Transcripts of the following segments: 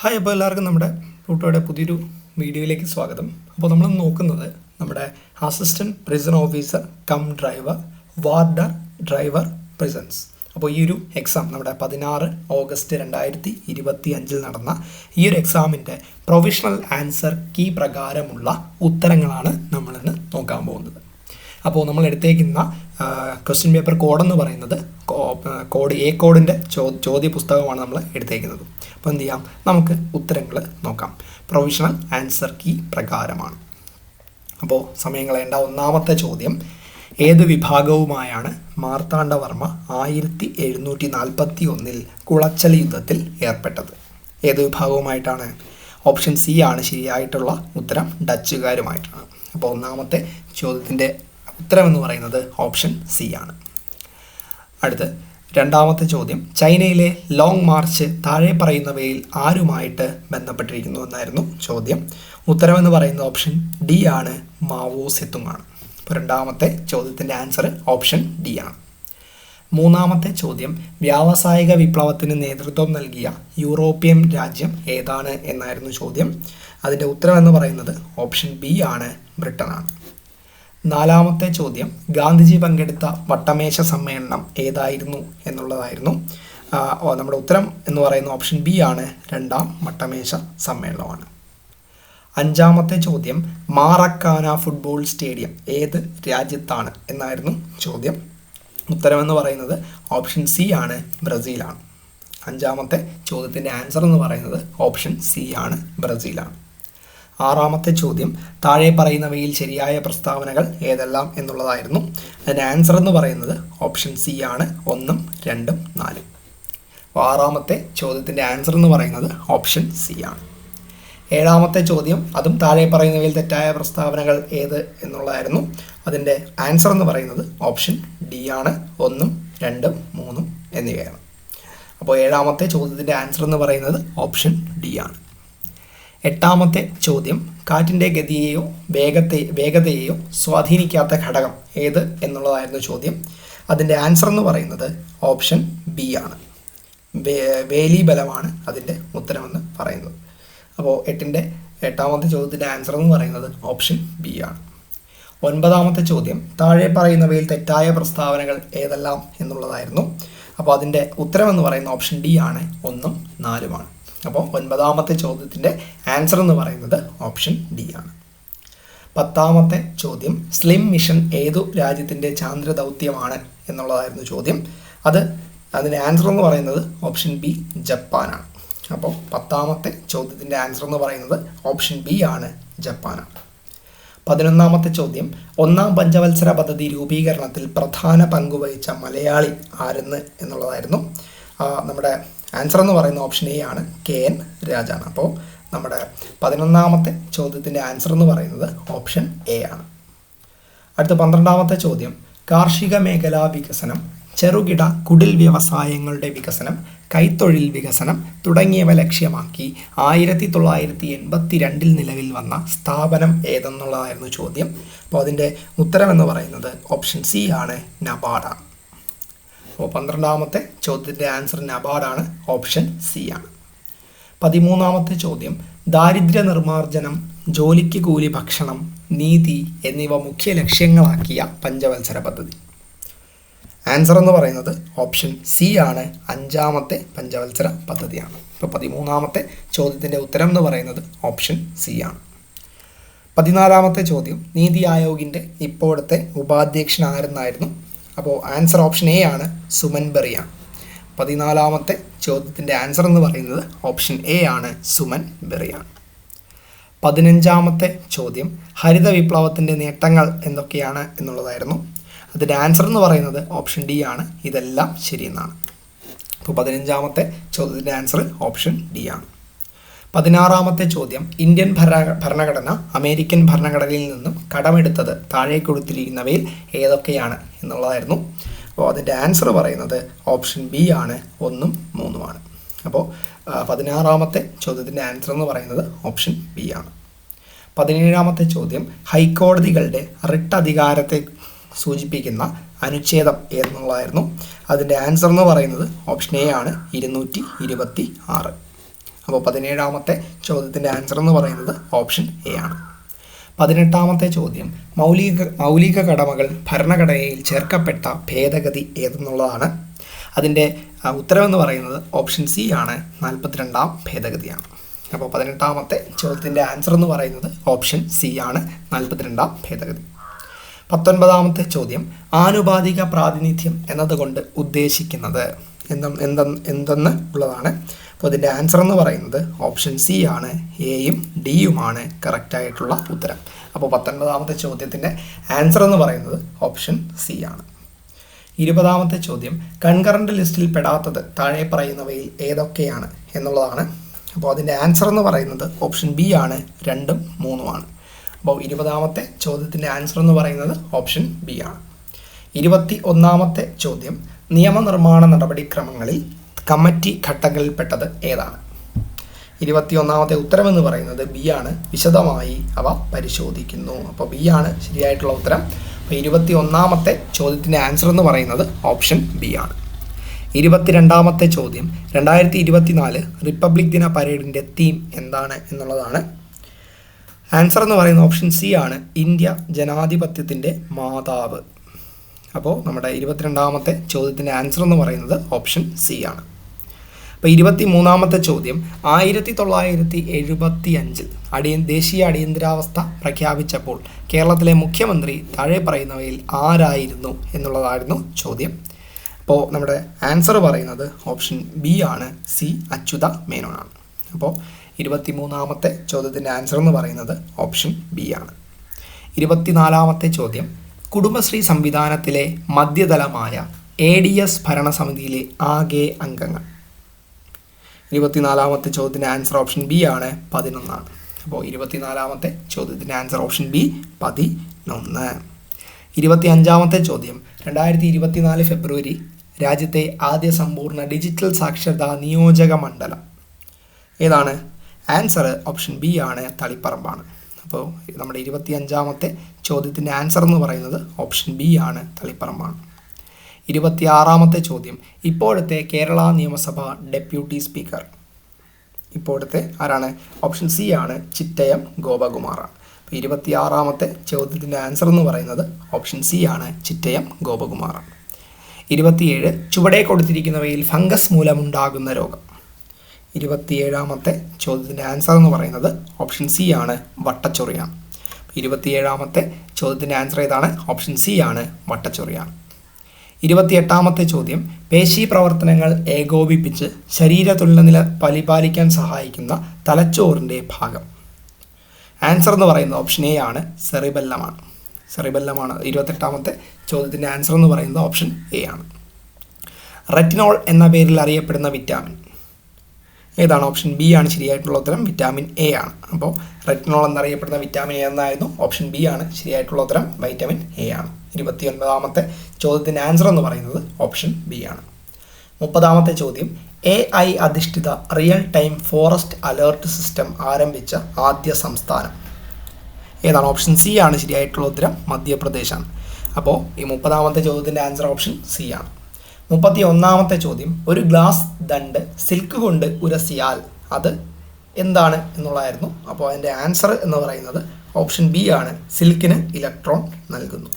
Hi അപ്പോൾ എല്ലാവർക്കും നമ്മുടെ പ്ലൂട്ടോയുടെ പുതിയൊരു വീഡിയോയിലേക്ക് സ്വാഗതം. അപ്പോൾ നമ്മൾ നോക്കുന്നത് നമ്മുടെ assistant prison officer cum driver warder driver prisons അപ്പോൾ ഈ ഒരു എക്സാം നമ്മുടെ പതിനാറ് ഓഗസ്റ്റ് രണ്ടായിരത്തി ഇരുപത്തി അഞ്ചിൽ നടന്ന ഈ ഒരു എക്സാമിന്റെ പ്രൊവിഷണൽ ആൻസർ കീ പ്രകാരമുള്ള ഉത്തരങ്ങളാണ് നമ്മളിന്ന് നോക്കാൻ പോകുന്നത്. അപ്പോൾ നമ്മൾ എടുത്തേക്കുന്ന ക്വസ്റ്റ്യൻ പേപ്പർ കോഡെന്ന് പറയുന്നത് കോഡ് എ കോഡിന്റെ ചോ ചോദ്യ പുസ്തകമാണ് നമ്മൾ എടുത്തേക്കുന്നത്. അപ്പോൾ എന്ത് ചെയ്യാം? നമുക്ക് ഉത്തരങ്ങൾ നോക്കാം. പ്രൊവിഷണൽ ആൻസർ കീ പ്രകാരമാണ്. അപ്പോൾ സമയങ്ങളേണ്ട ഒന്നാമത്തെ ചോദ്യം. ഏത് വിഭാഗവുമായാണ് മാർത്താണ്ഡവർമ്മ ആയിരത്തി എഴുന്നൂറ്റി നാൽപ്പത്തി ഒന്നിൽ കുളച്ചൽ യുദ്ധത്തിൽ ഏർപ്പെട്ടത്? ഏത് വിഭാഗവുമായിട്ടാണ്? ഓപ്ഷൻ സി ആണ് ശരിയായിട്ടുള്ള ഉത്തരം. ഡച്ചുകാരുമായിട്ടാണ്. അപ്പോൾ ഒന്നാമത്തെ ചോദ്യത്തിന്റെ ഉത്തരം എന്ന് പറയുന്നത് ഓപ്ഷൻ സി ആണ്. അടുത്ത് രണ്ടാമത്തെ ചോദ്യം. ചൈനയിലെ ലോങ് മാർച്ച് താഴെ പറയുന്നവയിൽ ആരുമായിട്ട് ബന്ധപ്പെട്ടിരിക്കുന്നു എന്നായിരുന്നു ചോദ്യം. ഉത്തരമെന്ന് പറയുന്ന ഓപ്ഷൻ ഡി ആണ് മാവോ സിത്തുമാണ് അപ്പോൾ രണ്ടാമത്തെ ചോദ്യത്തിന്റെ ആൻസർ ഓപ്ഷൻ ഡി ആണ്. മൂന്നാമത്തെ ചോദ്യം വ്യാവസായിക വിപ്ലവത്തിന് നേതൃത്വം നൽകിയ യൂറോപ്യൻ രാജ്യം ഏതാണ് എന്നായിരുന്നു ചോദ്യം. അതിന്റെ ഉത്തരം എന്ന് പറയുന്നത് ഓപ്ഷൻ ബി ആണ് ബ്രിട്ടനാണ്. നാലാമത്തെ ചോദ്യം ഗാന്ധിജി പങ്കെടുത്ത വട്ടമേശ സമ്മേളനം ഏതായിരുന്നു എന്നുള്ളതായിരുന്നു. നമ്മുടെ ഉത്തരം എന്ന് പറയുന്ന ഓപ്ഷൻ ബി ആണ്. രണ്ടാം വട്ടമേശ സമ്മേളനമാണ്. അഞ്ചാമത്തെ ചോദ്യം മാറക്കാന ഫുട്ബോൾ സ്റ്റേഡിയം ഏത് രാജ്യത്താണ് എന്നായിരുന്നു ചോദ്യം. ഉത്തരമെന്ന് പറയുന്നത് ഓപ്ഷൻ സി ആണ് ബ്രസീലാണ്. അഞ്ചാമത്തെ ചോദ്യത്തിന്റെ ആൻസർ എന്ന് പറയുന്നത് ഓപ്ഷൻ സി ആണ് ബ്രസീലാണ്. ആറാമത്തെ ചോദ്യം താഴെ പറയുന്നവയിൽ ശരിയായ പ്രസ്താവനകൾ ഏതെല്ലാം എന്നുള്ളതായിരുന്നു. അതിന്റെ ആൻസർ എന്ന് പറയുന്നത് ഓപ്ഷൻ സി ആണ്. ഒന്നും രണ്ടും നാലും. ആറാമത്തെ ചോദ്യത്തിന്റെ ആൻസർ എന്ന് പറയുന്നത് ഓപ്ഷൻ സി ആണ്. ഏഴാമത്തെ ചോദ്യം അതും താഴെ പറയുന്നവയിൽ തെറ്റായ പ്രസ്താവനകൾ ഏത് എന്നുള്ളതായിരുന്നു. അതിന്റെ ആൻസർ എന്ന് പറയുന്നത് ഓപ്ഷൻ ഡി ആണ്. ഒന്നും രണ്ടും മൂന്നും എന്നിവയാണ്. അപ്പോൾ ഏഴാമത്തെ ചോദ്യത്തിന്റെ ആൻസർ എന്ന് പറയുന്നത് ഓപ്ഷൻ ഡി ആണ്. എട്ടാമത്തെ ചോദ്യം കാറ്റിന്റെ ഗതിയെയോ വേഗത്തെ വേഗതയെയോ സ്വാധീനിക്കാത്ത ഘടകം ഏത് എന്നുള്ളതായിരുന്നു ചോദ്യം. അതിന്റെ ആൻസർ എന്ന് പറയുന്നത് ഓപ്ഷൻ ബി ആണ്. വേലി ബലമാണ് അതിന്റെ ഉത്തരമെന്ന് പറയുന്നത്. അപ്പോൾ എട്ടിന്റെ എട്ടാമത്തെ ചോദ്യത്തിന്റെ ആൻസർ എന്ന് പറയുന്നത് ഓപ്ഷൻ ബി ആണ്. ഒൻപതാമത്തെ ചോദ്യം താഴെ പറയുന്നവയിൽ തെറ്റായ പ്രസ്താവനകൾ ഏതെല്ലാം എന്നുള്ളതായിരുന്നു. അപ്പോൾ അതിന്റെ ഉത്തരമെന്ന് പറയുന്ന ഓപ്ഷൻ ഡി ആണ് ഒന്നും നാലുമാണ്. അപ്പോൾ ഒൻപതാമത്തെ ചോദ്യത്തിന്റെ ആൻസർ എന്ന് പറയുന്നത് ഓപ്ഷൻ ഡി ആണ്. പത്താമത്തെ ചോദ്യം സ്ലിം മിഷൻ ഏതു രാജ്യത്തിന്റെ ചാന്ദ്ര ദൗത്യമാണ് എന്നുള്ളതായിരുന്നു ചോദ്യം. അത് അതിന്റെ ആൻസർ എന്ന് പറയുന്നത് ഓപ്ഷൻ ബി ജപ്പാനാണ്. അപ്പോൾ പത്താമത്തെ ചോദ്യത്തിന്റെ ആൻസർ എന്ന് പറയുന്നത് ഓപ്ഷൻ ബി ആണ് ജപ്പാനാണ്. പതിനൊന്നാമത്തെ ചോദ്യം ഒന്നാം പഞ്ചവത്സര പദ്ധതി രൂപീകരണത്തിൽ പ്രധാന പങ്കുവഹിച്ച മലയാളി ആരെന്ന് എന്നുള്ളതായിരുന്നു. നമ്മുടെ ആൻസർ എന്ന് പറയുന്ന ഓപ്ഷൻ എ ആണ് കെ എൻ രാജാണ്. അപ്പോൾ നമ്മുടെ പതിനൊന്നാമത്തെ ചോദ്യത്തിന്റെ ആൻസർ എന്ന് പറയുന്നത് ഓപ്ഷൻ എ ആണ്. അടുത്ത പന്ത്രണ്ടാമത്തെ ചോദ്യം. കാർഷിക മേഖലാ വികസനം ചെറുകിട കുടിൽ വ്യവസായങ്ങളുടെ വികസനം കൈത്തൊഴിൽ വികസനം തുടങ്ങിയവ ലക്ഷ്യമാക്കി ആയിരത്തി തൊള്ളായിരത്തി എൺപത്തി രണ്ടിൽ നിലവിൽ വന്ന സ്ഥാപനം ഏതെന്നുള്ളതായിരുന്നു ചോദ്യം. അപ്പോൾ അതിന്റെ ഉത്തരമെന്ന് പറയുന്നത് ഓപ്ഷൻ സി ആണ് നബാർഡാണ് അപ്പോൾ പന്ത്രണ്ടാമത്തെ ചോദ്യത്തിന്റെ ആൻസർ നബാർഡാണ് ഓപ്ഷൻ സി ആണ്. പതിമൂന്നാമത്തെ ചോദ്യം ദാരിദ്ര്യ നിർമ്മാർജനം ജോലിക്ക് കൂലി ഭക്ഷണം നീതി എന്നിവ മുഖ്യ ലക്ഷ്യങ്ങളാക്കിയ പഞ്ചവത്സര പദ്ധതി. ആൻസർ എന്ന് പറയുന്നത് ഓപ്ഷൻ സി ആണ്. അഞ്ചാമത്തെ പഞ്ചവത്സര പദ്ധതിയാണ്. ഇപ്പോൾ പതിമൂന്നാമത്തെ ചോദ്യത്തിന്റെ ഉത്തരം എന്ന് പറയുന്നത് ഓപ്ഷൻ സി ആണ്. പതിനാലാമത്തെ ചോദ്യം നീതി ആയോഗിന്റെ ഇപ്പോഴത്തെ ഉപാധ്യക്ഷൻ ആരെന്നായിരുന്നു? അപ്പോൾ ആൻസർ ഓപ്ഷൻ എ ആണ് സുമൻ ബെറിയ. പതിനാലാമത്തെ ചോദ്യത്തിന്റെ ആൻസർ എന്ന് പറയുന്നത് ഓപ്ഷൻ എ ആണ് സുമൻ ബെറിയ. പതിനഞ്ചാമത്തെ ചോദ്യം ഹരിത വിപ്ലവത്തിന്റെ നേട്ടങ്ങൾ എന്തൊക്കെയാണ് എന്നുള്ളതായിരുന്നു. അതിന്റെ ആൻസർ എന്ന് പറയുന്നത് ഓപ്ഷൻ ഡി ആണ് ഇതെല്ലാം ശരിയെന്നാണ്. അപ്പോൾ പതിനഞ്ചാമത്തെ ചോദ്യത്തിന്റെ ആൻസർ ഓപ്ഷൻ ഡി ആണ്. പതിനാറാമത്തെ ചോദ്യം. ഇന്ത്യൻ ഭര ഭരണഘടന അമേരിക്കൻ ഭരണഘടനയിൽ നിന്നും കടമെടുത്തത് താഴെ കൊടുത്തിരിക്കുന്നവയിൽ ഏതൊക്കെയാണ് എന്നുള്ളതായിരുന്നു. അപ്പോൾ അതിന്റെ ആൻസർ പറയുന്നത് ഓപ്ഷൻ ബി ആണ് ഒന്നും മൂന്നുമാണ് അപ്പോൾ പതിനാറാമത്തെ ചോദ്യത്തിന്റെ ആൻസർ എന്ന് പറയുന്നത് ഓപ്ഷൻ ബി ആണ്. പതിനേഴാമത്തെ ചോദ്യം ഹൈക്കോടതികളുടെ റിട്ട് അധികാരത്തെ സൂചിപ്പിക്കുന്ന അനുച്ഛേദം എന്നുള്ളതായിരുന്നു അതിന്റെ ആൻസർ എന്ന് പറയുന്നത് ഓപ്ഷൻ എ ആണ് ഇരുന്നൂറ്റി ഇരുപത്തി ആറ്. അപ്പോൾ പതിനേഴാമത്തെ ചോദ്യത്തിന്റെ ആൻസർ എന്ന് പറയുന്നത് ഓപ്ഷൻ എ ആണ്. പതിനെട്ടാമത്തെ ചോദ്യം മൗലിക മൗലിക കടമകൾ ഭരണഘടനയിൽ ചേർക്കപ്പെട്ട ഭേദഗതി ഏതെന്നുള്ളതാണ്. അതിന്റെ ഉത്തരവെന്ന് പറയുന്നത് ഓപ്ഷൻ സി ആണ്. നാൽപ്പത്തിരണ്ടാം ഭേദഗതിയാണ്. അപ്പോൾ പതിനെട്ടാമത്തെ ചോദ്യത്തിന്റെ ആൻസർ എന്ന് പറയുന്നത് ഓപ്ഷൻ സി ആണ്. നാൽപ്പത്തിരണ്ടാം ഭേദഗതി. പത്തൊൻപതാമത്തെ ചോദ്യം ആനുപാതിക പ്രാതിനിധ്യം എന്നതുകൊണ്ട് ഉദ്ദേശിക്കുന്നത് എന്ത എന്തെന്ന് ഉള്ളതാണ്. അപ്പോൾ ഇതിന്റെ ആൻസർ എന്ന് പറയുന്നത് ഓപ്ഷൻ സി ആണ് എയും ഡിയുമാണ് കറക്റ്റായിട്ടുള്ള ഉത്തരം. അപ്പോൾ പത്തൊൻപതാമത്തെ ചോദ്യത്തിന്റെ ആൻസർ എന്ന് പറയുന്നത് ഓപ്ഷൻ സി ആണ്. ഇരുപതാമത്തെ ചോദ്യം കൺകറന്റ് ലിസ്റ്റിൽ പെടാത്തത് താഴെ പറയുന്നവയിൽ ഏതൊക്കെയാണ് എന്നുള്ളതാണ്. അപ്പോൾ അതിന്റെ ആൻസർ എന്ന് പറയുന്നത് ഓപ്ഷൻ ബി ആണ് രണ്ടും മൂന്നുമാണ് അപ്പോൾ ഇരുപതാമത്തെ ചോദ്യത്തിന്റെ ആൻസർ എന്ന് പറയുന്നത് ഓപ്ഷൻ ബി ആണ്. ഇരുപത്തി ഒന്നാമത്തെ ചോദ്യം നിയമനിർമ്മാണ നടപടിക്രമങ്ങളിൽ കമ്മിറ്റി ഘട്ടങ്ങളിൽപ്പെട്ടത് ഏതാണ്? ഇരുപത്തിയൊന്നാമത്തെ ഉത്തരമെന്ന് പറയുന്നത് ബി ആണ്. വിശദമായി അവ പരിശോധിക്കുന്നു. അപ്പോൾ ബി ആണ് ശരിയായിട്ടുള്ള ഉത്തരം. അപ്പോൾ ഇരുപത്തി ഒന്നാമത്തെ ചോദ്യത്തിന്റെ ആൻസർ എന്ന് പറയുന്നത് ഓപ്ഷൻ ബി ആണ്. ഇരുപത്തിരണ്ടാമത്തെ ചോദ്യം രണ്ടായിരത്തി ഇരുപത്തിനാല് റിപ്പബ്ലിക് ദിന പരേഡിന്റെ തീം എന്താണ് എന്നുള്ളതാണ്. ആൻസർ എന്ന് പറയുന്ന ഓപ്ഷൻ സി ആണ് ഇന്ത്യ ജനാധിപത്യത്തിന്റെ മാതാവ്. അപ്പോൾ നമ്മുടെ ഇരുപത്തിരണ്ടാമത്തെ ചോദ്യത്തിന്റെ ആൻസർ എന്ന് പറയുന്നത് ഓപ്ഷൻ സി ആണ്. അപ്പോൾ ഇരുപത്തി മൂന്നാമത്തെ ചോദ്യം ആയിരത്തി തൊള്ളായിരത്തി എഴുപത്തി അഞ്ചിൽ അടിയ ദേശീയ അടിയന്തരാവസ്ഥ പ്രഖ്യാപിച്ചപ്പോൾ കേരളത്തിലെ മുഖ്യമന്ത്രി താഴെ പറയുന്നവയിൽ ആരായിരുന്നു എന്നുള്ളതായിരുന്നു ചോദ്യം. അപ്പോൾ നമ്മുടെ ആൻസർ പറയുന്നത് ഓപ്ഷൻ ബി ആണ് സി അച്യുത മേനോനാണ്. അപ്പോൾ ഇരുപത്തി മൂന്നാമത്തെ ചോദ്യത്തിന്റെ ആൻസർ എന്ന് പറയുന്നത് ഓപ്ഷൻ ബി ആണ്. ഇരുപത്തിനാലാമത്തെ ചോദ്യം കുടുംബശ്രീ സംവിധാനത്തിലെ മധ്യതലമായ എ ഡി എസ് ഭരണസമിതിയിലെ ആകെ അംഗങ്ങൾ. ഇരുപത്തിനാലാമത്തെ ചോദ്യത്തിന് ആൻസർ ഓപ്ഷൻ ബി ആണ് പതിനൊന്നാണ് അപ്പോൾ ഇരുപത്തിനാലാമത്തെ ചോദ്യത്തിന്റെ ആൻസർ ഓപ്ഷൻ ബി പതിനൊന്ന്. ഇരുപത്തി അഞ്ചാമത്തെ ചോദ്യം രണ്ടായിരത്തി ഇരുപത്തിനാല് ഫെബ്രുവരി രാജ്യത്തെ ആദ്യ സമ്പൂർണ ഡിജിറ്റൽ സാക്ഷരതാ നിയോജക മണ്ഡലം. ഏതാണ്? ആൻസർ ഓപ്ഷൻ ബി ആണ് തളിപ്പറമ്പാണ്. അപ്പോൾ നമ്മുടെ ഇരുപത്തി അഞ്ചാമത്തെ ചോദ്യത്തിന്റെ ആൻസർ എന്ന് പറയുന്നത് ഓപ്ഷൻ ബി ആണ് തളിപ്പറമ്പാണ്. ഇരുപത്തിയാറാമത്തെ ചോദ്യം ഇപ്പോഴത്തെ കേരള നിയമസഭ ഡെപ്യൂട്ടി സ്പീക്കർ ഇപ്പോഴത്തെ ആരാണ്? ഓപ്ഷൻ സി ആണ് ചിറ്റയം ഗോപകുമാറാണ്. അപ്പോൾ ഇരുപത്തിയാറാമത്തെ ചോദ്യത്തിന്റെ ആൻസർ എന്ന് പറയുന്നത് ഓപ്ഷൻ സി ആണ് ചിറ്റയം ഗോപകുമാറാണ്. ഇരുപത്തിയേഴ് ചുവടെ കൊടുത്തിരിക്കുന്നവയിൽ ഫംഗസ് മൂലമുണ്ടാകുന്ന രോഗം. ഇരുപത്തിയേഴാമത്തെ ചോദ്യത്തിന്റെ ആൻസർ എന്ന് പറയുന്നത് ഓപ്ഷൻ സി ആണ് വട്ടച്ചൊറിയാണ്. ഇരുപത്തിയേഴാമത്തെ ചോദ്യത്തിന്റെ ആൻസർ ഏതാണ്? ഓപ്ഷൻ സി ആണ് വട്ടച്ചൊറിയാണ്. ഇരുപത്തിയെട്ടാമത്തെ ചോദ്യം പേശി പ്രവർത്തനങ്ങൾ ഏകോപിപ്പിച്ച് ശരീര തുലനില പരിപാലിക്കാൻ സഹായിക്കുന്ന തലച്ചോറിന്റെ ഭാഗം. ആൻസർ എന്ന് പറയുന്നത് ഓപ്ഷൻ എ ആണ് സെറിബെല്ലമാണ്. സെറിബെല്ലമാണ് ഇരുപത്തെട്ടാമത്തെ ചോദ്യത്തിന്റെ ആൻസർ എന്ന് പറയുന്നത് ഓപ്ഷൻ എ ആണ്. റെറ്റിനോൾ എന്ന പേരിൽ അറിയപ്പെടുന്ന വിറ്റാമിൻ ഏതാണ് ഓപ്ഷൻ ബി ആണ് ശരിയായിട്ടുള്ള ഉത്തരം? വിറ്റാമിൻ എ ആണ്. അപ്പോൾ റെറ്റിനോൾ എന്നറിയപ്പെടുന്ന വിറ്റാമിൻ എ എന്നായിരുന്നു ഓപ്ഷൻ ബി ആണ് ശരിയായിട്ടുള്ള ഉത്തരം. വൈറ്റമിൻ എ ആണ്. ഇരുപത്തി ഒൻപതാമത്തെ ചോദ്യത്തിന്റെ ആൻസർ എന്ന് പറയുന്നത് ഓപ്ഷൻ ബി ആണ്. മുപ്പതാമത്തെ ചോദ്യം. എ ഐ അധിഷ്ഠിത real time forest alert system ആരംഭിച്ച ആദ്യ സംസ്ഥാനം. ഏതാണ്? ഓപ്ഷൻ സി ആണ് ശരിയായിട്ടുള്ള ഉത്തരം. മധ്യപ്രദേശാണ്. അപ്പോൾ ഈ മുപ്പതാമത്തെ ചോദ്യത്തിന്റെ ആൻസർ ഓപ്ഷൻ സി ആണ്. മുപ്പത്തി ഒന്നാമത്തെ ചോദ്യം ഒരു ഗ്ലാസ് ദണ്ട് സിൽക്ക് കൊണ്ട് ഉരസിയാൽ അത് എന്താണ് എന്നുള്ളതായിരുന്നു. അപ്പോൾ അതിന്റെ ആൻസർ എന്ന് പറയുന്നത് ഓപ്ഷൻ ബി ആണ് സിൽക്കിന് ഇലക്ട്രോൺ നൽകുന്നു.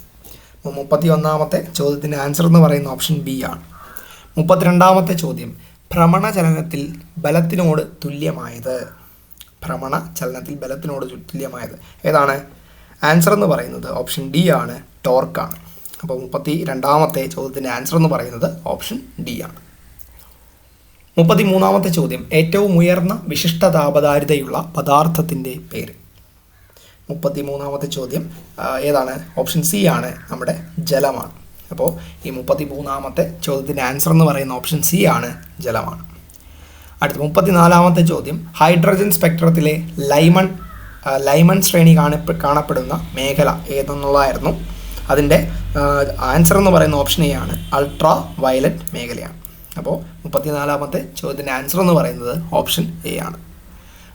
അപ്പോൾ മുപ്പത്തി ഒന്നാമത്തെ ചോദ്യത്തിന്റെ ആൻസർ എന്ന് പറയുന്ന ഓപ്ഷൻ ബി ആണ്. മുപ്പത്തിരണ്ടാമത്തെ ചോദ്യം ഭ്രമണ ചലനത്തിൽ ബലത്തിനോട് തുല്യമായത്? ഭ്രമണ ചലനത്തിൽ ബലത്തിനോട് തുല്യമായത്. ഏതാണ്? ആൻസർ എന്ന് പറയുന്നത് ഓപ്ഷൻ ഡി ആണ് ടോർക്കാണ് അപ്പോൾ മുപ്പത്തി രണ്ടാമത്തെ ചോദ്യത്തിന്റെ ആൻസർ എന്ന് പറയുന്നത് ഓപ്ഷൻ ഡി ആണ്. മുപ്പത്തി മൂന്നാമത്തെ ചോദ്യം ഏറ്റവും ഉയർന്ന വിശിഷ്ട താപധാരിതയുള്ള പദാർത്ഥത്തിന്റെ പേര്. മുപ്പത്തി മൂന്നാമത്തെ ചോദ്യം ഏതാണ്? ഓപ്ഷൻ സി ആണ് നമ്മുടെ ജലമാണ്. അപ്പോൾ ഈ മുപ്പത്തി മൂന്നാമത്തെ ചോദ്യത്തിന്റെ ആൻസർ എന്ന് പറയുന്ന ഓപ്ഷൻ സി ആണ് ജലമാണ്. അടുത്ത മുപ്പത്തിനാലാമത്തെ ചോദ്യം ഹൈഡ്രജൻ സ്പെക്ട്രത്തിലെ ലൈമൺ ലൈമൺ ശ്രേണി കാണപ്പെ കാണപ്പെടുന്ന മേഖല ഏതെന്നുള്ളതായിരുന്നു. അതിന്റെ ആൻസർ എന്ന് പറയുന്ന ഓപ്ഷൻ എ ആണ്. അൾട്രാ വയലറ്റ് മേഖലയാണ്. അപ്പോൾ മുപ്പത്തിനാലാമത്തെ ചോദ്യത്തിന്റെ ആൻസർ എന്ന് പറയുന്നത് ഓപ്ഷൻ എ ആണ്.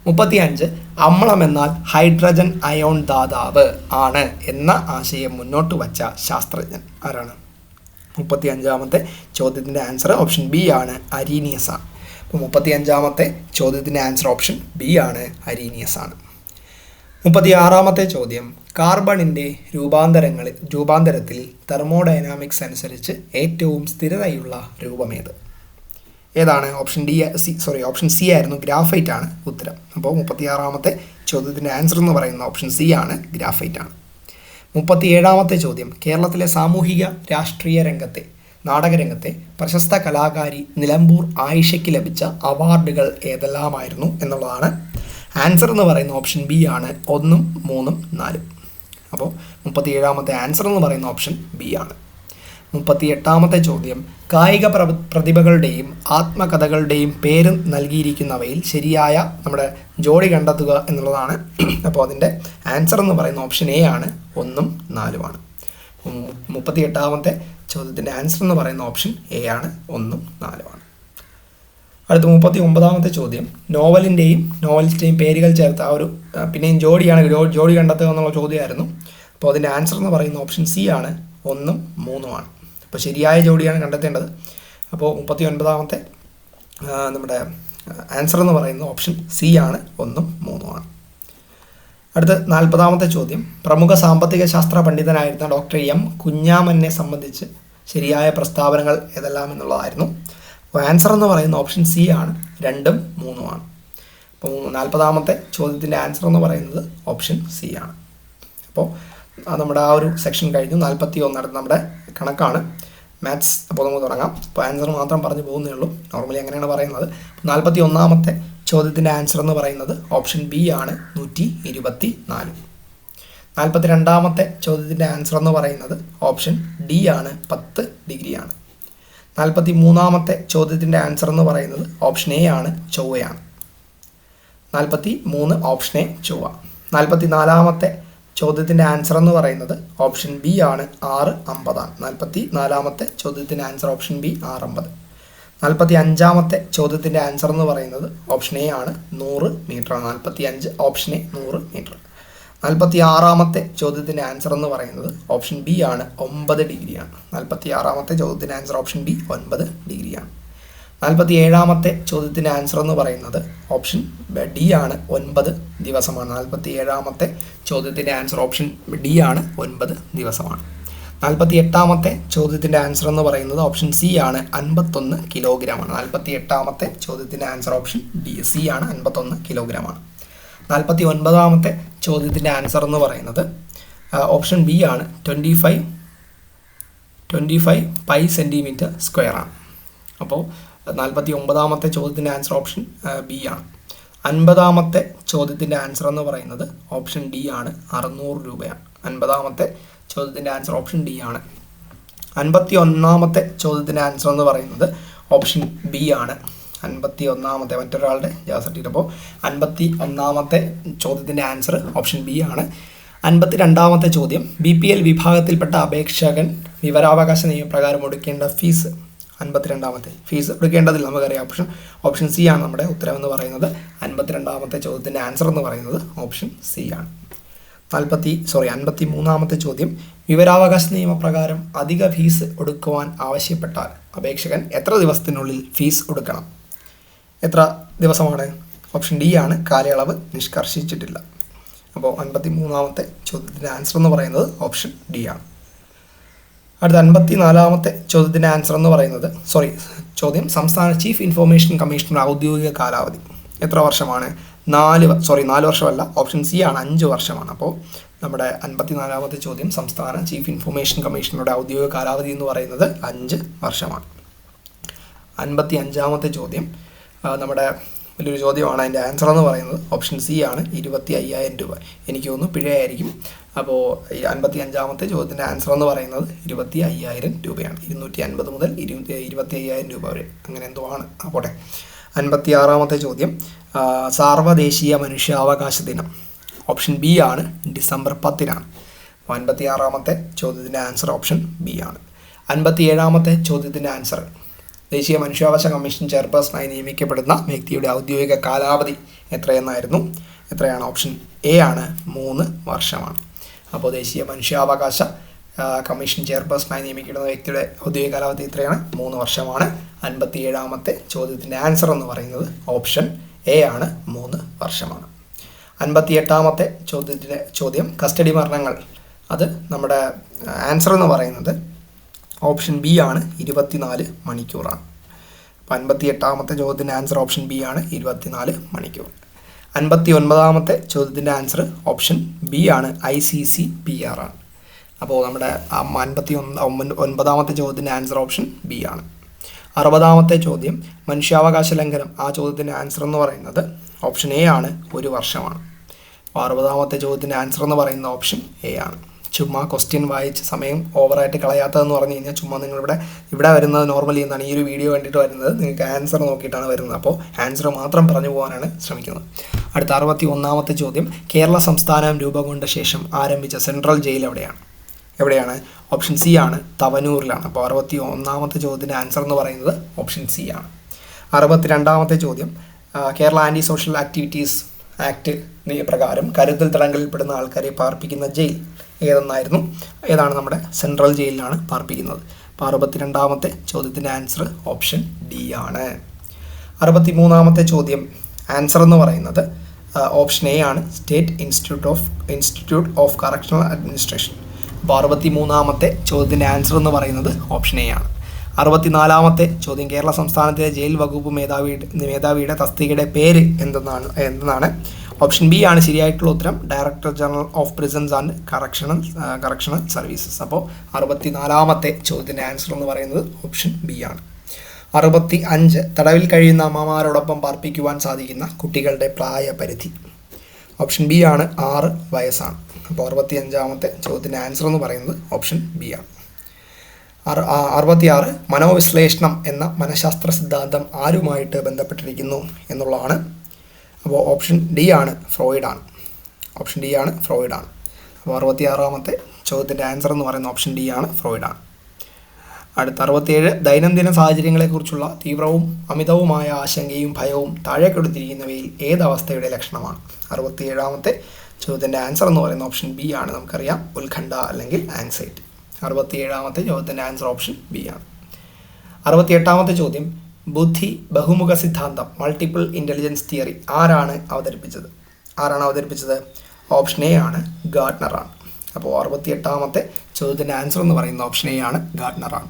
മുപ്പത്തിയഞ്ച് അമ്ലം എന്നാൽ ഹൈഡ്രജൻ അയോൺ ദാതാവ് ആണ് എന്ന ആശയം മുന്നോട്ട് വച്ച ശാസ്ത്രജ്ഞൻ ആരാണ്? മുപ്പത്തി അഞ്ചാമത്തെ ചോദ്യത്തിന്റെ ആൻസർ ഓപ്ഷൻ ബി ആണ് അരീനിയസ് ആണ്. അപ്പോൾ മുപ്പത്തി അഞ്ചാമത്തെ ചോദ്യത്തിന്റെ ആൻസർ ഓപ്ഷൻ ബി ആണ് അരീനിയസ് ആണ്. മുപ്പത്തി ആറാമത്തെ ചോദ്യം. കാർബണിന്റെ രൂപാന്തരങ്ങളിൽ രൂപാന്തരത്തിൽ തെർമോഡൈനാമിക്സ് അനുസരിച്ച് ഏറ്റവും സ്ഥിരതയുള്ള രൂപമേത്? ഏതാണ്? Option D C sorry option C ആയിരുന്നു ഗ്രാഫൈറ്റ് ആണ് ഉത്തരം. അപ്പോൾ മുപ്പത്തി ആറാമത്തെ ചോദ്യത്തിന്റെ ആൻസർ എന്ന് പറയുന്ന ഓപ്ഷൻ സി ആണ് ഗ്രാഫൈറ്റ് ആണ്. മുപ്പത്തി ഏഴാമത്തെ ചോദ്യം. കേരളത്തിലെ സാമൂഹിക രാഷ്ട്രീയ രംഗത്തെ നാടകരംഗത്തെ പ്രശസ്ത കലാകാരി നിലമ്പൂർ ആയിഷയ്ക്ക് ലഭിച്ച അവാർഡുകൾ ഏതെല്ലാമായിരുന്നു എന്നുള്ളതാണ് ആൻസർ എന്ന് പറയുന്ന ഓപ്ഷൻ ബി ആണ്. ഒന്നും മൂന്നും നാലും. അപ്പോൾ മുപ്പത്തി ഏഴാമത്തെ ആൻസർ എന്ന് പറയുന്ന ഓപ്ഷൻ ബി ആണ്. മുപ്പത്തി എട്ടാമത്തെ ചോദ്യം. കായിക പ്ര പ്രതിഭകളുടെയും ആത്മകഥകളുടെയും പേര് നൽകിയിരിക്കുന്നവയിൽ ശരിയായ നമ്മുടെ ജോഡി കണ്ടെത്തുക എന്നുള്ളതാണ്. അപ്പോൾ അതിന്റെ ആൻസർ എന്ന് പറയുന്ന ഓപ്ഷൻ എ ആണ്. ഒന്നും നാലുമാണ് മുപ്പത്തി എട്ടാമത്തെ ചോദ്യത്തിന്റെ ആൻസർ എന്ന് പറയുന്ന ഓപ്ഷൻ എ ആണ്. ഒന്നും നാലുമാണ് അടുത്ത മുപ്പത്തി ഒമ്പതാമത്തെ ചോദ്യം. നോവലിന്റെയും നോവലിസ്റ്റെയും പേരുകൾ ചേർത്ത് ആ ഒരു പിന്നെയും ജോഡിയാണ് ജോഡി കണ്ടെത്തുക എന്നുള്ള ചോദ്യമായിരുന്നു. അപ്പോൾ അതിന്റെ ആൻസർ എന്ന് പറയുന്ന ഓപ്ഷൻ സി ആണ് ഒന്നും മൂന്നുമാണ് അപ്പോൾ ശരിയായ ജോഡിയാണ് കണ്ടെത്തേണ്ടത്. അപ്പോൾ മുപ്പത്തി ഒൻപതാമത്തെ നമ്മുടെ ആൻസർ എന്ന് പറയുന്ന ഓപ്ഷൻ സി ആണ് ഒന്നും മൂന്നുമാണ് അടുത്ത നാൽപ്പതാമത്തെ ചോദ്യം. പ്രമുഖ സാമ്പത്തിക ശാസ്ത്ര പണ്ഡിതനായിരുന്ന ഡോക്ടർ എം കുഞ്ഞാമനെ സംബന്ധിച്ച് ശരിയായ പ്രസ്താവനകൾ ഏതെല്ലാം എന്നുള്ളതായിരുന്നു. ആൻസർ എന്ന് പറയുന്ന ഓപ്ഷൻ സി ആണ്. രണ്ടും മൂന്നുമാണ് അപ്പോൾ നാൽപ്പതാമത്തെ ചോദ്യത്തിന്റെ ആൻസർ എന്ന് പറയുന്നത് ഓപ്ഷൻ സി ആണ്. അപ്പോൾ നമ്മുടെ ആ ഒരു സെക്ഷൻ കഴിഞ്ഞു. നാൽപ്പത്തി ഒന്നടുത്ത് നമ്മുടെ കണക്കാണ്. മാത്സ് അപ്പോൾ നമുക്ക് തുടങ്ങാം. അപ്പോൾ ആൻസർ മാത്രം പറഞ്ഞു പോകുന്നേ ഉള്ളൂ നോർമലി അങ്ങനെയാണ് പറയുന്നത്. നാൽപ്പത്തി ഒന്നാമത്തെ ചോദ്യത്തിന്റെ ആൻസർ എന്ന് പറയുന്നത് ഓപ്ഷൻ ബി ആണ്. നൂറ്റി ഇരുപത്തി നാല് നാൽപ്പത്തി രണ്ടാമത്തെ ചോദ്യത്തിന്റെ ആൻസർ എന്ന് പറയുന്നത് ഓപ്ഷൻ ഡി ആണ്. പത്ത് ഡിഗ്രിയാണ്. നാൽപ്പത്തി മൂന്നാമത്തെ ചോദ്യത്തിന്റെ ആൻസർ എന്ന് പറയുന്നത് ഓപ്ഷൻ എ ആണ് ചൊവ്വയാണ്. നാൽപ്പത്തി മൂന്ന് ഓപ്ഷൻ എ ചൊവ്വ. നാൽപ്പത്തി നാലാമത്തെ ചോദ്യത്തിന്റെ ആൻസർ എന്ന് പറയുന്നത് ഓപ്ഷൻ ബി ആണ് ആറ് അമ്പതാണ്. നാൽപ്പത്തി നാലാമത്തെ ചോദ്യത്തിന്റെ ആൻസർ ഓപ്ഷൻ ബി ആറ് അമ്പത്. നാൽപ്പത്തി അഞ്ചാമത്തെ ചോദ്യത്തിന്റെ ആൻസർ എന്ന് പറയുന്നത് ഓപ്ഷൻ എ ആണ് നൂറ് മീറ്റർ നാൽപ്പത്തി അഞ്ച് ഓപ്ഷൻ എ നൂറ് മീറ്റർ. നാൽപ്പത്തി ആറാമത്തെ ചോദ്യത്തിന്റെ ആൻസർ എന്ന് പറയുന്നത് ഓപ്ഷൻ ബി ആണ്. ഒമ്പത് ഡിഗ്രിയാണ്. നാൽപ്പത്തി ആറാമത്തെ ചോദ്യത്തിന്റെ ആൻസർ ഓപ്ഷൻ ബി ഒൻപത് ഡിഗ്രിയാണ്. നാൽപ്പത്തി ഏഴാമത്തെ ചോദ്യത്തിന്റെ ആൻസർ എന്ന് പറയുന്നത് ഓപ്ഷൻ ഡി ആണ്. ഒൻപത് ദിവസമാണ്. നാൽപ്പത്തി ഏഴാമത്തെ ചോദ്യത്തിന്റെ ആൻസർ ഓപ്ഷൻ ഡി ആണ്. ഒൻപത് ദിവസമാണ്. നാൽപ്പത്തി എട്ടാമത്തെ ചോദ്യത്തിന്റെ ആൻസർ എന്ന് പറയുന്നത് ഓപ്ഷൻ സി ആണ്. അൻപത്തൊന്ന് കിലോഗ്രാമാണ് നാൽപ്പത്തി എട്ടാമത്തെ ചോദ്യത്തിന്റെ ആൻസർ ഓപ്ഷൻ ഡി സി ആണ്. അൻപത്തൊന്ന് കിലോഗ്രാമാണ് നാൽപ്പത്തി ഒൻപതാമത്തെ ചോദ്യത്തിന്റെ ആൻസർ എന്ന് പറയുന്നത്. ഓപ്ഷൻ ബി ആണ്. Twenty five twenty five pi centimetre square ആണ്. അപ്പോൾ നാൽപ്പത്തി ഒമ്പതാമത്തെ ചോദ്യത്തിന്റെ ആൻസർ ഓപ്ഷൻ ബി ആണ്. അൻപതാമത്തെ ചോദ്യത്തിന്റെ ആൻസർ എന്ന് പറയുന്നത് ഓപ്ഷൻ ഡി ആണ്. അറുന്നൂറ് രൂപയാണ്. അൻപതാമത്തെ ചോദ്യത്തിന്റെ ആൻസർ ഓപ്ഷൻ ഡി ആണ്. അൻപത്തി ഒന്നാമത്തെ ചോദ്യത്തിന്റെ ആൻസർ എന്ന് പറയുന്നത് ഓപ്ഷൻ ബി ആണ്. അൻപത്തി ഒന്നാമത്തെ മറ്റൊരാളുടെ ജാസട്ടിട്ട് അപ്പോൾ അൻപത്തി ഒന്നാമത്തെ ചോദ്യത്തിന്റെ ആൻസർ ഓപ്ഷൻ ബി ആണ്. അൻപത്തി രണ്ടാമത്തെ ചോദ്യം ബി പി എൽ വിഭാഗത്തിൽപ്പെട്ട അപേക്ഷകൻ വിവരാവകാശ നിയമപ്രകാരം ഒടുക്കേണ്ട ഫീസ്? അൻപത്തിരണ്ടാമത്തെ ഫീസ് എടുക്കേണ്ടതില്ല നമുക്കറിയാം. ഓപ്ഷൻ ഓപ്ഷൻ സി ആണ് നമ്മുടെ ഉത്തരം എന്ന് പറയുന്നത്. അൻപത്തിരണ്ടാമത്തെ ചോദ്യത്തിന്റെ ആൻസർ എന്ന് പറയുന്നത് ഓപ്ഷൻ സി ആണ്. നാൽപ്പത്തി സോറി അൻപത്തി മൂന്നാമത്തെ ചോദ്യം വിവരാവകാശ നിയമപ്രകാരം അധിക ഫീസ് ഒടുക്കുവാൻ ആവശ്യപ്പെട്ടാൽ അപേക്ഷകൻ എത്ര ദിവസത്തിനുള്ളിൽ ഫീസ് ഒടുക്കണം? എത്ര ദിവസമാണ്? ഓപ്ഷൻ ഡി ആണ്. കാലയളവ് നിഷ്കർഷിച്ചിട്ടില്ല. അപ്പോൾ അൻപത്തി മൂന്നാമത്തെ ചോദ്യത്തിന്റെ ആൻസർ എന്ന് പറയുന്നത് ഓപ്ഷൻ ഡി ആണ്. അടുത്ത അൻപത്തി നാലാമത്തെ ചോദ്യത്തിന്റെ ആൻസർ എന്ന് പറയുന്നത് സോറി ചോദ്യം സംസ്ഥാന ചീഫ് ഇൻഫോർമേഷൻ കമ്മീഷണർ ഔദ്യോഗിക കാലാവധി എത്ര വർഷമാണ്? നാല് സോറി നാല് വർഷമല്ല ഓപ്ഷൻ സി ആണ് അഞ്ച് വർഷമാണ്. അപ്പോൾ നമ്മുടെ അൻപത്തി നാലാമത്തെ ചോദ്യം സംസ്ഥാന ചീഫ് ഇൻഫോർമേഷൻ കമ്മീഷണറുടെ ഔദ്യോഗിക കാലാവധി എന്ന് പറയുന്നത് അഞ്ച് വർഷമാണ്. അൻപത്തി അഞ്ചാമത്തെ ചോദ്യം നമ്മുടെ വലിയൊരു ചോദ്യമാണ് അതിന്റെ ആൻസർ എന്ന് പറയുന്നത്. ഓപ്ഷൻ സി ആണ്. ഇരുപത്തി അയ്യായിരം രൂപ. എനിക്ക് തോന്നുന്നു പിഴയായിരിക്കും. അപ്പോൾ ഈ അൻപത്തി അഞ്ചാമത്തെ ചോദ്യത്തിന്റെ ആൻസർ എന്ന് പറയുന്നത് ഇരുപത്തി അയ്യായിരം രൂപയാണ്. ഇരുന്നൂറ്റി അൻപത് മുതൽ ഇരുപത്തി ഇരുപത്തി അയ്യായിരം രൂപ വരെ. അങ്ങനെ എന്തോ ആണ്. ആ, പോട്ടെ. അൻപത്തി ആറാമത്തെ ചോദ്യം സാർവദേശീയ മനുഷ്യാവകാശ ദിനം. ഓപ്ഷൻ ബി ആണ്. ഡിസംബർ പത്തിനാണ്. അൻപത്തി ആറാമത്തെ ചോദ്യത്തിന്റെ ആൻസർ ഓപ്ഷൻ ബി ആണ്. അൻപത്തി ഏഴാമത്തെ ചോദ്യത്തിന്റെ ആൻസർ ദേശീയ മനുഷ്യാവകാശ കമ്മീഷൻ ചെയർപേഴ്സണായി നിയമിക്കപ്പെടുന്ന വ്യക്തിയുടെ ഔദ്യോഗിക കാലാവധി എത്രയെന്നായിരുന്നു? എത്രയാണ്? ഓപ്ഷൻ എ ആണ്. മൂന്ന് വർഷമാണ്. അപ്പോൾ ദേശീയ മനുഷ്യാവകാശ കമ്മീഷൻ ചെയർപേഴ്സണായി നിയമിക്കപ്പെടുന്ന വ്യക്തിയുടെ ഔദ്യോഗിക കാലാവധി എത്രയാണ്? മൂന്ന് വർഷമാണ്. അൻപത്തി ഏഴാമത്തെ ചോദ്യത്തിന്റെ ആൻസർ എന്ന് പറയുന്നത് ഓപ്ഷൻ എ ആണ്. മൂന്ന് വർഷമാണ്. അൻപത്തി എട്ടാമത്തെ ചോദ്യത്തിന്റെ ചോദ്യം കസ്റ്റഡി മരണങ്ങൾ. അത് നമ്മുടെ ആൻസർ എന്ന് പറയുന്നത് ഓപ്ഷൻ ബി ആണ് ഇരുപത്തിനാല് മണിക്കൂറാണ്. അപ്പോൾ അൻപത്തി എട്ടാമത്തെ ചോദ്യത്തിന്റെ ആൻസർ ഓപ്ഷൻ ബി ആണ് ഇരുപത്തിനാല് മണിക്കൂർ. അൻപത്തി ഒൻപതാമത്തെ ചോദ്യത്തിന്റെ ആൻസർ ഓപ്ഷൻ ബി ആണ് I C C P R ആണ്. അപ്പോൾ നമ്മുടെ അൻപത്തി ഒന്ന് ഒൻപതാമത്തെ ചോദ്യത്തിന്റെ ആൻസർ ഓപ്ഷൻ ബി ആണ്. അറുപതാമത്തെ ചോദ്യം മനുഷ്യാവകാശ ലംഘനം. ആ ചോദ്യത്തിന്റെ ആൻസർ എന്ന് പറയുന്നത് ഓപ്ഷൻ എ ആണ് ഒരു വർഷമാണ്. അപ്പോൾ അറുപതാമത്തെ ചോദ്യത്തിന്റെ ആൻസർ എന്ന് പറയുന്ന ഓപ്ഷൻ എ ആണ്. ചുമ്മാ ക്വസ്റ്റ്യൻ വായിച്ച് സമയം ഓവറായിട്ട് കളയാത്തതെന്ന് പറഞ്ഞു കഴിഞ്ഞാൽ ചുമ്മാ നിങ്ങളിവിടെ ഇവിടെ വരുന്നത് നോർമലി എന്നാണ് ഈ ഒരു വീഡിയോ വേണ്ടിയിട്ട് വരുന്നത്. നിങ്ങൾക്ക് ആൻസർ നോക്കിയിട്ടാണ് വരുന്നത്. അപ്പോൾ ആൻസർ മാത്രം പറഞ്ഞു പോകാനാണ് ശ്രമിക്കുന്നത്. അടുത്ത അറുപത്തി ഒന്നാമത്തെ ചോദ്യം. കേരള സംസ്ഥാനം രൂപം കൊണ്ട ശേഷം ആരംഭിച്ച സെൻട്രൽ ജയിൽ എവിടെയാണ്? എവിടെയാണ്? ഓപ്ഷൻ സി ആണ് തവനൂരിലാണ്. അപ്പോൾ അറുപത്തി ഒന്നാമത്തെ ചോദ്യത്തിന്റെ ആൻസർ എന്ന് പറയുന്നത് ഓപ്ഷൻ സി ആണ്. അറുപത്തി രണ്ടാമത്തെ ചോദ്യം Kerala anti social activities act പ്രകാരം കരുതൽ തടങ്കലിൽപ്പെടുന്ന ആൾക്കാരെ പാർപ്പിക്കുന്ന ജയിൽ ഏതെന്നായിരുന്നു? ഏതാണ് നമ്മുടെ സെൻട്രൽ ജയിലിലാണ് പാർപ്പിക്കുന്നത്? അപ്പോൾ അറുപത്തിരണ്ടാമത്തെ ചോദ്യത്തിന്റെ ആൻസർ ഓപ്ഷൻ ഡി ആണ്. അറുപത്തി മൂന്നാമത്തെ ചോദ്യം ആൻസർ എന്ന് പറയുന്നത് ഓപ്ഷൻ എ ആണ് state institute of institute of correctional administration. അപ്പോൾ അറുപത്തി മൂന്നാമത്തെ ചോദ്യത്തിന്റെ ആൻസർ എന്ന് പറയുന്നത് ഓപ്ഷൻ എ ആണ്. അറുപത്തിനാലാമത്തെ ചോദ്യം കേരള സംസ്ഥാനത്തിലെ ജയിൽ വകുപ്പ് മേധാവിയുടെ മേധാവിയുടെ തസ്തികയുടെ പേര് എന്തെന്നാണ് എന്തെന്നാണ്? ഓപ്ഷൻ ബി ആണ് ശരിയായിട്ടുള്ള ഉത്തരം. Director general of prisons and correctional correctional services അപ്പോൾ അറുപത്തിനാലാമത്തെ ചോദ്യത്തിന്റെ ആൻസർ എന്ന് പറയുന്നത് ഓപ്ഷൻ ബി ആണ്. അറുപത്തി അഞ്ച് തടവിൽ കഴിയുന്ന അമ്മമാരോടൊപ്പം പാർപ്പിക്കുവാൻ സാധിക്കുന്ന കുട്ടികളുടെ പ്രായപരിധി. ഓപ്ഷൻ ബി ആണ് ആറ് വയസ്സാണ്. അപ്പോൾ അറുപത്തി അഞ്ചാമത്തെ ചോദ്യത്തിന്റെ ആൻസർ എന്ന് പറയുന്നത് ഓപ്ഷൻ ബി ആണ്. അറുപത്തിയാറ് മനോവിശ്ലേഷണം എന്ന മനഃശാസ്ത്ര സിദ്ധാന്തം ആരുമായിട്ട് ബന്ധപ്പെട്ടിരിക്കുന്നു എന്നുള്ളതാണ് അപ്പോൾ ഓപ്ഷൻ ഡി ആണ് ഫ്രോയിഡാണ് ഓപ്ഷൻ ഡി ആണ് ഫ്രോയിഡാണ് അപ്പോൾ അറുപത്തിയാറാമത്തെ ചോദ്യത്തിന്റെ ആൻസർ എന്ന് പറയുന്ന ഓപ്ഷൻ ഡി ആണ് ഫ്രോയിഡാണ് അടുത്ത അറുപത്തിയേഴ് ദൈനംദിന സാഹചര്യങ്ങളെക്കുറിച്ചുള്ള തീവ്രവും അമിതവുമായ ആശങ്കയും ഭയവും താഴെ കൊടുത്തിരിക്കുന്നവയിൽ ഏത് അവസ്ഥയുടെ ലക്ഷണമാണ്? അറുപത്തിയേഴാമത്തെ ചോദ്യത്തിന്റെ ആൻസർ എന്ന് പറയുന്ന ഓപ്ഷൻ ബി ആണ് നമുക്കറിയാം. ഉത്കണ്ഠ അല്ലെങ്കിൽ ആൻസൈറ്റി അറുപത്തിയേഴാമത്തെ ചോദ്യത്തിന്റെ ആൻസർ ഓപ്ഷൻ ബി ആണ്. അറുപത്തിയെട്ടാമത്തെ ചോദ്യം ബുദ്ധി ബഹുമുഖ സിദ്ധാന്തം മൾട്ടിപ്പിൾ ഇന്റലിജൻസ് തിയറി ആരാണ് അവതരിപ്പിച്ചത്? ആരാണ് അവതരിപ്പിച്ചത്? ഓപ്ഷൻ എ ആണ് ഗാർഡ്നറാണ് അപ്പോൾ അറുപത്തിയെട്ടാമത്തെ ചോദ്യത്തിന്റെ ആൻസർ എന്ന് പറയുന്ന ഓപ്ഷൻ എ ആണ് ഗാർഡ്നറാണ്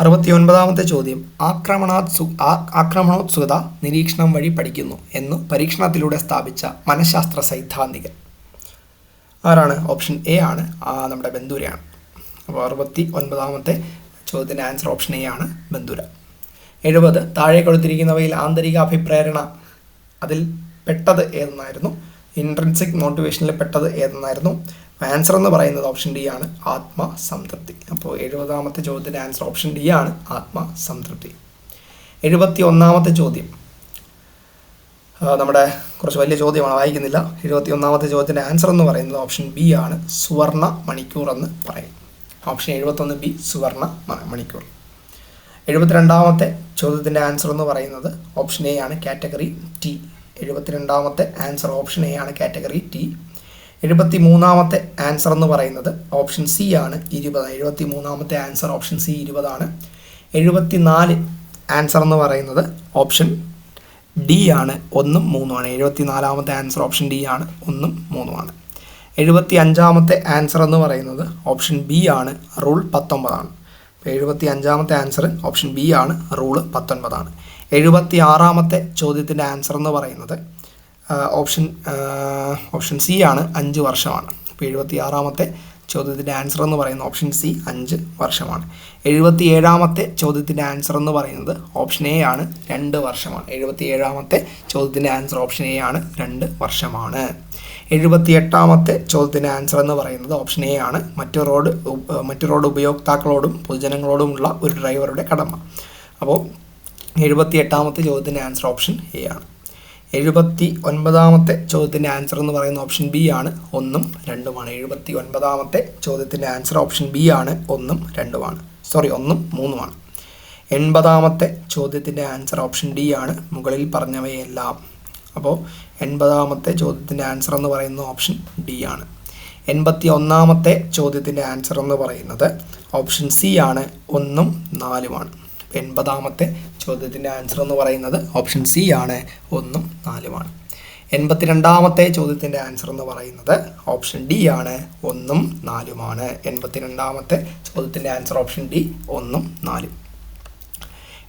അറുപത്തി ഒൻപതാമത്തെ ചോദ്യം ആക്രമണാത്സു ആക്രമണോത്സുകത നിരീക്ഷണം വഴി പഠിക്കുന്നു എന്ന് പരീക്ഷണത്തിലൂടെ സ്ഥാപിച്ച മനഃശാസ്ത്ര സൈദ്ധാന്തികൻ. ആരാണ്? ഓപ്ഷൻ എ ആണ് നമ്മുടെ ബന്ധുരയാണ്. അപ്പോൾ അറുപത്തി ഒൻപതാമത്തെ ചോദ്യത്തിന്റെ ആൻസർ ഓപ്ഷൻ എ ആണ് ബന്ധുര. എഴുപത്. താഴെ കൊടുത്തിരിക്കുന്നവയിൽ ആന്തരിക അഭിപ്രേരണ അതിൽ പെട്ടത് ഏതെന്നായിരുന്നു? ഇൻട്രൻസിക് മോട്ടിവേഷനിൽ പെട്ടത് ഏതെന്നായിരുന്നു? ആൻസർ എന്ന് പറയുന്നത് ഓപ്ഷൻ ഡി ആണ്. ആത്മസംതൃപ്തി. അപ്പോൾ എഴുപതാമത്തെ ചോദ്യത്തിന്റെ ആൻസർ ഓപ്ഷൻ ഡി ആണ്. ആത്മസംതൃപ്തി. എഴുപത്തി ഒന്നാമത്തെ ചോദ്യം നമ്മുടെ കുറച്ച് വലിയ ചോദ്യമാണ്. വായിക്കുന്നില്ല. എഴുപത്തി ഒന്നാമത്തെ ചോദ്യത്തിന്റെ ആൻസർ എന്ന് പറയുന്നത് ഓപ്ഷൻ ബി ആണ്. സുവർണ മണിക്കൂർ എന്ന് പറയും. ഓപ്ഷൻ എഴുപത്തൊന്ന് ബി സുവർണ മണിക്കൂർ. എഴുപത്തിരണ്ടാമത്തെ ചോദ്യത്തിന്റെ ആൻസർ എന്ന് പറയുന്നത് ഓപ്ഷൻ എ ആണ് കാറ്റഗറി ടി എഴുപത്തിരണ്ടാമത്തെ ആൻസർ ഓപ്ഷൻ എ ആണ് കാറ്റഗറി ടി എഴുപത്തി മൂന്നാമത്തെ ആൻസർ എന്ന് പറയുന്നത് ഓപ്ഷൻ സി ആണ് ഇരുപത്. എഴുപത്തി മൂന്നാമത്തെ ആൻസർ ഓപ്ഷൻ സി ഇരുപതാണ് എഴുപത്തി നാല് ആൻസർ എന്ന് പറയുന്നത് ഓപ്ഷൻ ഡി ആണ് ഒന്നും മൂന്നുമാണ് എഴുപത്തി നാലാമത്തെ ആൻസർ ഓപ്ഷൻ ഡി ആണ് ഒന്നും മൂന്നുമാണ് എഴുപത്തി അഞ്ചാമത്തെ ആൻസർ എന്ന് പറയുന്നത് ഓപ്ഷൻ ബി ആണ് റൂൾ പത്തൊമ്പതാണ്. എഴുപത്തി അഞ്ചാമത്തെ ആൻസർ ഓപ്ഷൻ ബി ആണ് റൂൾ പത്തൊൻപതാണ്. എഴുപത്തി ആറാമത്തെ ചോദ്യത്തിന്റെ ആൻസർ എന്ന് പറയുന്നത് ഓപ്ഷൻ ഓപ്ഷൻ സി ആണ് അഞ്ച് വർഷമാണ്. അപ്പോൾ എഴുപത്തി ആറാമത്തെ ചോദ്യത്തിന്റെ ആൻസർ എന്ന് പറയുന്നത് ഓപ്ഷൻ സി അഞ്ച് വർഷമാണ്. എഴുപത്തി ഏഴാമത്തെ ചോദ്യത്തിന്റെ ആൻസർ എന്ന് പറയുന്നത് ഓപ്ഷൻ എ ആണ് രണ്ട് വർഷമാണ്. എഴുപത്തി ഏഴാമത്തെ ചോദ്യത്തിന്റെ ആൻസർ ഓപ്ഷൻ എ ആണ് രണ്ട് വർഷമാണ്. എഴുപത്തി എട്ടാമത്തെ ചോദ്യത്തിന്റെ ആൻസർ എന്ന് പറയുന്നത് ഓപ്ഷൻ എ ആണ്. മറ്റു റോഡ് മറ്റു റോഡ് ഉപയോക്താക്കളോടും പൊതുജനങ്ങളോടുമുള്ള ഒരു ഡ്രൈവറുടെ കടമ. അപ്പോൾ എഴുപത്തി എട്ടാമത്തെ ചോദ്യത്തിന്റെ ആൻസർ ഓപ്ഷൻ എ ആണ്. എഴുപത്തി ഒൻപതാമത്തെ ചോദ്യത്തിന്റെ ആൻസർ എന്ന് പറയുന്ന ഓപ്ഷൻ ബി ആണ് ഒന്നും രണ്ടുമാണ്. എഴുപത്തി ഒൻപതാമത്തെ ചോദ്യത്തിന്റെ ആൻസർ ഓപ്ഷൻ ബി ആണ് ഒന്നും രണ്ടുമാണ്. സോറി ഒന്നും മൂന്നുമാണ്. എൺപതാമത്തെ ചോദ്യത്തിന്റെ ആൻസർ ഓപ്ഷൻ ഡി ആണ്. മുകളിൽ പറഞ്ഞവയെല്ലാം അപ്പോൾ എൺപതാമത്തെ ചോദ്യത്തിന്റെ ആൻസർ എന്ന് പറയുന്ന ഓപ്ഷൻ ഡി ആണ്. എൺപത്തി ഒന്നാമത്തെ ചോദ്യത്തിന്റെ ആൻസർ എന്ന് പറയുന്നത് ഓപ്ഷൻ സി ആണ് ഒന്നും നാലുമാണ് എൺപതാമത്തെ ചോദ്യത്തിന്റെ ആൻസർ എന്ന് പറയുന്നത് ഓപ്ഷൻ സി ആണ് ഒന്നും നാലുമാണ് എൺപത്തിരണ്ടാമത്തെ ചോദ്യത്തിന്റെ ആൻസർ എന്ന് പറയുന്നത് ഓപ്ഷൻ ഡി ആണ് ഒന്നും നാലുമാണ് എൺപത്തിരണ്ടാമത്തെ ചോദ്യത്തിന്റെ ആൻസർ ഓപ്ഷൻ ഡി ഒന്നും നാലും.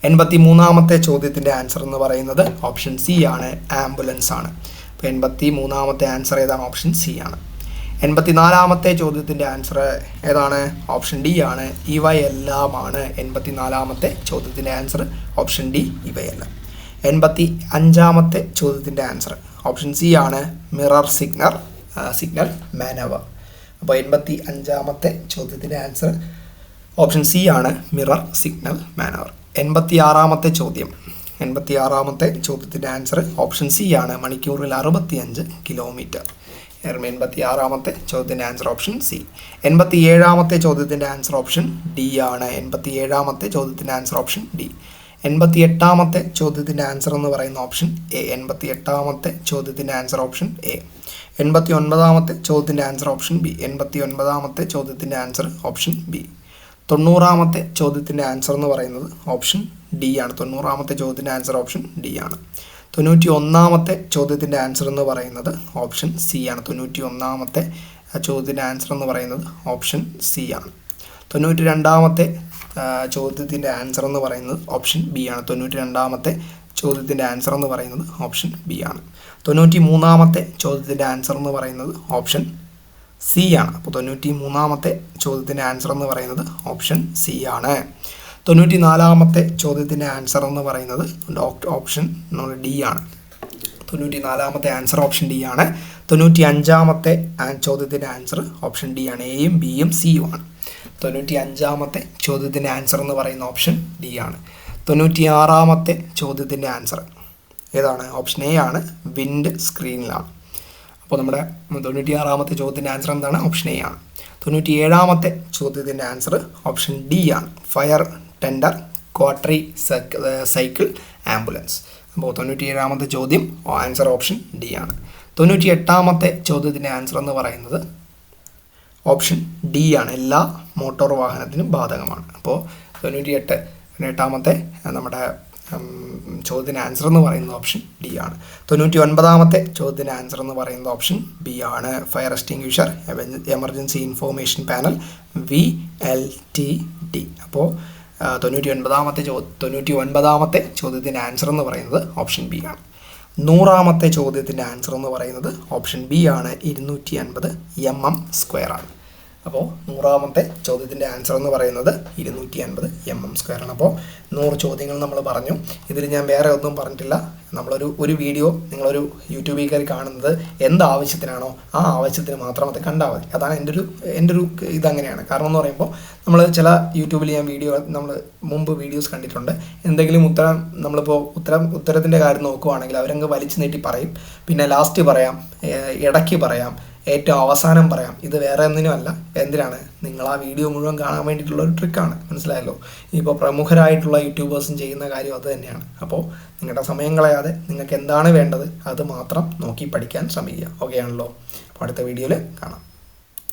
എൺപത്തി മൂന്നാമത്തെ ചോദ്യത്തിന്റെ ആൻസർ എന്ന് പറയുന്നത് ഓപ്ഷൻ സി ആണ് ആംബുലൻസ് ആണ്. അപ്പോൾ എൺപത്തി മൂന്നാമത്തെ ആൻസർ ഏതാണ്? ഓപ്ഷൻ സി ആണ്. എൺപത്തിനാലാമത്തെ ചോദ്യത്തിന്റെ ആൻസർ ഏതാണ്? ഓപ്ഷൻ ഡി ആണ്. ഇവയെല്ലാമാണ് എൺപത്തിനാലാമത്തെ ചോദ്യത്തിന്റെ ആൻസർ ഓപ്ഷൻ ഡി ഇവയെല്ലാം. എൺപത്തി അഞ്ചാമത്തെ ചോദ്യത്തിന്റെ ആൻസർ ഓപ്ഷൻ സി ആണ് മിറർ സിഗ്നർ സിഗ്നൽ മാനവ അപ്പോൾ എൺപത്തി അഞ്ചാമത്തെ ചോദ്യത്തിന്റെ ആൻസർ ഓപ്ഷൻ സി ആണ് മിറർ സിഗ്നൽ മാനവർ എൺപത്തി ആറാമത്തെ ചോദ്യം. എൺപത്തിയാറാമത്തെ ചോദ്യത്തിന്റെ ആൻസർ ഓപ്ഷൻ സി ആണ്. മണിക്കൂറിൽ അറുപത്തിയഞ്ച് കിലോമീറ്റർ എൺപത്തി ആറാമത്തെ ചോദ്യത്തിന്റെ ആൻസർ ഓപ്ഷൻ സി എൺപത്തി ഏഴാമത്തെ ചോദ്യത്തിന്റെ ആൻസർ ഓപ്ഷൻ ഡി ആണ്. എൺപത്തി ഏഴാമത്തെ ചോദ്യത്തിന്റെ ആൻസർ ഓപ്ഷൻ ഡി എൺപത്തി എട്ടാമത്തെ ചോദ്യത്തിന്റെ ആൻസർ എന്ന് പറയുന്ന ഓപ്ഷൻ എ എൺപത്തി എട്ടാമത്തെ ചോദ്യത്തിന്റെ ആൻസർ ഓപ്ഷൻ എ എൺപത്തി ഒൻപതാമത്തെ ചോദ്യത്തിന്റെ ആൻസർ ഓപ്ഷൻ ബി എൺപത്തി ഒൻപതാമത്തെ ചോദ്യത്തിന്റെ ആൻസർ ഓപ്ഷൻ ബി തൊണ്ണൂറാമത്തെ ചോദ്യത്തിന്റെ ആൻസർ എന്ന് പറയുന്നത് ഓപ്ഷൻ ഡി ആണ്. തൊണ്ണൂറാമത്തെ ചോദ്യത്തിന്റെ ആൻസർ ഓപ്ഷൻ ഡി ആണ്. തൊണ്ണൂറ്റി ഒന്നാമത്തെ ചോദ്യത്തിന്റെ ആൻസർ എന്ന് പറയുന്നത് ഓപ്ഷൻ സി ആണ്. തൊണ്ണൂറ്റി ഒന്നാമത്തെ ചോദ്യത്തിന്റെ ആൻസർ എന്ന് പറയുന്നത് ഓപ്ഷൻ സി ആണ്. തൊണ്ണൂറ്റി രണ്ടാമത്തെ ചോദ്യത്തിന്റെ ആൻസർ എന്ന് പറയുന്നത് ഓപ്ഷൻ ബി ആണ്. തൊണ്ണൂറ്റി രണ്ടാമത്തെ ചോദ്യത്തിന്റെ ആൻസർ എന്ന് പറയുന്നത് ഓപ്ഷൻ ബി ആണ്. തൊണ്ണൂറ്റി മൂന്നാമത്തെ ചോദ്യത്തിന്റെ ആൻസർ എന്ന് പറയുന്നത് ഓപ്ഷൻ സി ആണ്. അപ്പോൾ തൊണ്ണൂറ്റി മൂന്നാമത്തെ ചോദ്യത്തിന്റെ ആൻസർ എന്ന് പറയുന്നത് ഓപ്ഷൻ സി ആണ്. തൊണ്ണൂറ്റി നാലാമത്തെ ചോദ്യത്തിന്റെ ആൻസർ എന്ന് പറയുന്നത് ഡോക്ടർ ഓപ്ഷൻ ഡി ആണ്. തൊണ്ണൂറ്റി നാലാമത്തെ ആൻസർ ഓപ്ഷൻ ഡി ആണ്. തൊണ്ണൂറ്റി അഞ്ചാമത്തെ ചോദ്യത്തിന്റെ ആൻസർ ഓപ്ഷൻ ഡി ആണ്. എയും ബിയും സിയും ആണ്. തൊണ്ണൂറ്റി അഞ്ചാമത്തെ ചോദ്യത്തിന്റെ ആൻസർ എന്ന് പറയുന്ന ഓപ്ഷൻ ഡി ആണ്. തൊണ്ണൂറ്റി ആറാമത്തെ ചോദ്യത്തിന്റെ ആൻസർ ഏതാണ്? ഓപ്ഷൻ എ ആണ്. വിൻഡ് സ്ക്രീനിലാണ് അപ്പോൾ നമ്മുടെ തൊണ്ണൂറ്റി ആറാമത്തെ ചോദ്യത്തിന്റെ ആൻസർ എന്താണ്? ഓപ്ഷൻ എ ആണ്. തൊണ്ണൂറ്റി ഏഴാമത്തെ ചോദ്യത്തിന്റെ ആൻസർ ഓപ്ഷൻ ഡി ആണ്. ഫയർ ടെൻഡർ ക്വാട്ടറി സൈക്കിൾ ആംബുലൻസ് അപ്പോൾ തൊണ്ണൂറ്റി ഏഴാമത്തെ ചോദ്യം ആൻസർ ഓപ്ഷൻ ഡി ആണ്. തൊണ്ണൂറ്റി എട്ടാമത്തെ ചോദ്യത്തിന്റെ ആൻസർ എന്ന് പറയുന്നത് ഓപ്ഷൻ ഡി ആണ്. എല്ലാ മോട്ടോർ വാഹനത്തിനും ബാധകമാണ്. അപ്പോൾ തൊണ്ണൂറ്റി എട്ട് എട്ടാമത്തെ നമ്മുടെ ചോദ്യത്തിന് ആൻസർ എന്ന് പറയുന്ന ഓപ്ഷൻ ഡി ആണ്. തൊണ്ണൂറ്റി ഒൻപതാമത്തെ ചോദ്യത്തിന് ആൻസർ എന്ന് പറയുന്ന ഓപ്ഷൻ ബി ആണ്. Fire extinguisher emergency information panel V L T D അപ്പോൾ തൊണ്ണൂറ്റി ഒൻപതാമത്തെ ചോ തൊണ്ണൂറ്റി ഒൻപതാമത്തെ ചോദ്യത്തിന്റെ ആൻസർ എന്ന് പറയുന്നത് ഓപ്ഷൻ ബി ആണ്. നൂറാമത്തെ ചോദ്യത്തിന്റെ ആൻസർ എന്ന് പറയുന്നത് ഓപ്ഷൻ ബി ആണ്. ഇരുന്നൂറ്റി അൻപത് എം എം സ്ക്വയർ ആണ്. അപ്പോൾ നൂറാമത്തെ ചോദ്യത്തിന്റെ ആൻസർ എന്ന് പറയുന്നത് ഇരുന്നൂറ്റി അൻപത് എം എം സ്ക്വയർ ആണ്. അപ്പോൾ നൂറ് ചോദ്യങ്ങൾ നമ്മൾ പറഞ്ഞു. ഇതിൽ ഞാൻ വേറെ ഒന്നും പറഞ്ഞിട്ടില്ല. നമ്മളൊരു ഒരു വീഡിയോ നിങ്ങളൊരു യൂട്യൂബിൽ കയറി കാണുന്നത് എന്ത് ആവശ്യത്തിനാണോ ആ ആവശ്യത്തിന് മാത്രം അത് കണ്ടാൽ മതി. അതാണ് എന്റെ ഒരു എന്റെ ഒരു ഇതങ്ങനെയാണ്. കാരണം എന്ന് പറയുമ്പോൾ നമ്മൾ ചില യൂട്യൂബിൽ ഞാൻ വീഡിയോ നമ്മൾ മുമ്പ് വീഡിയോസ് കണ്ടിട്ടുണ്ട്. എന്തെങ്കിലും ഉത്തരം നമ്മളിപ്പോൾ ഉത്തരം ഉത്തരത്തിന്റെ കാര്യം നോക്കുവാണെങ്കിൽ അവരങ്ങ് വലിച്ചു നീട്ടി പറയും. പിന്നെ ലാസ്റ്റ് പറയാം ഇടയ്ക്ക് പറയാം. ഏറ്റവും അവസാനം പറയാം. ഇത് വേറെ ഒന്നിനുമല്ല എന്തിനാണ്? നിങ്ങൾ ആ വീഡിയോ മുഴുവൻ കാണാൻ വേണ്ടിയിട്ടുള്ള ഒരു ട്രിക്കാണ് മനസ്സിലായല്ലോ? ഇപ്പോൾ പ്രമുഖരായിട്ടുള്ള യൂട്യൂബേഴ്സും ചെയ്യുന്ന കാര്യം അത് തന്നെയാണ്. അപ്പോൾ നിങ്ങളുടെ സമയം കളയാതെ നിങ്ങൾക്ക് എന്താണ് വേണ്ടത് അത് മാത്രം നോക്കി പഠിക്കാൻ ശ്രമിക്കുക. ഓക്കെ ആണല്ലോ? അടുത്ത വീഡിയോയിൽ കാണാം.